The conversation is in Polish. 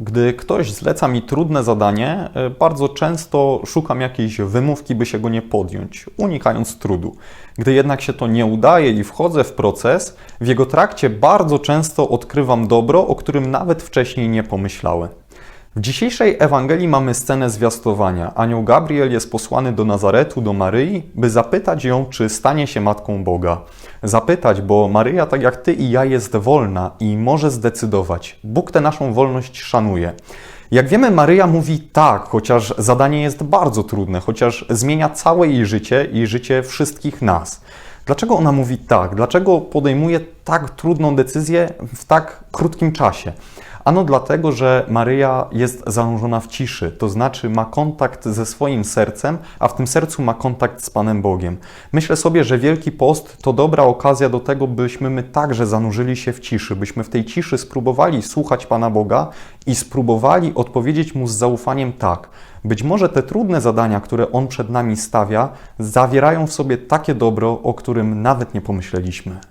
gdy ktoś zleca mi trudne zadanie, e, bardzo często szukam jakiejś wymówki, by się go nie podjąć, unikając trudu. Gdy jednak się to nie udaje i wchodzę w proces, w jego trakcie bardzo często odkrywam dobro, o którym nawet wcześniej nie pomyślałem. W dzisiejszej Ewangelii mamy scenę zwiastowania. Anioł Gabriel jest posłany do Nazaretu, do Maryi, by zapytać ją, czy stanie się matką Boga. Zapytać, bo Maryja, tak jak ty i ja, jest wolna i może zdecydować. Bóg tę naszą wolność szanuje. Jak wiemy, Maryja mówi tak, chociaż zadanie jest bardzo trudne, chociaż zmienia całe jej życie i życie wszystkich nas. Dlaczego ona mówi tak? Dlaczego podejmuje tak trudną decyzję w tak krótkim czasie? Ano dlatego, że Maryja jest zanurzona w ciszy, to znaczy ma kontakt ze swoim sercem, a w tym sercu ma kontakt z Panem Bogiem. Myślę sobie, że Wielki Post to dobra okazja do tego, byśmy my także zanurzyli się w ciszy, byśmy w tej ciszy spróbowali słuchać Pana Boga i spróbowali odpowiedzieć Mu z zaufaniem tak. Być może te trudne zadania, które On przed nami stawia, zawierają w sobie takie dobro, o którym nawet nie pomyśleliśmy.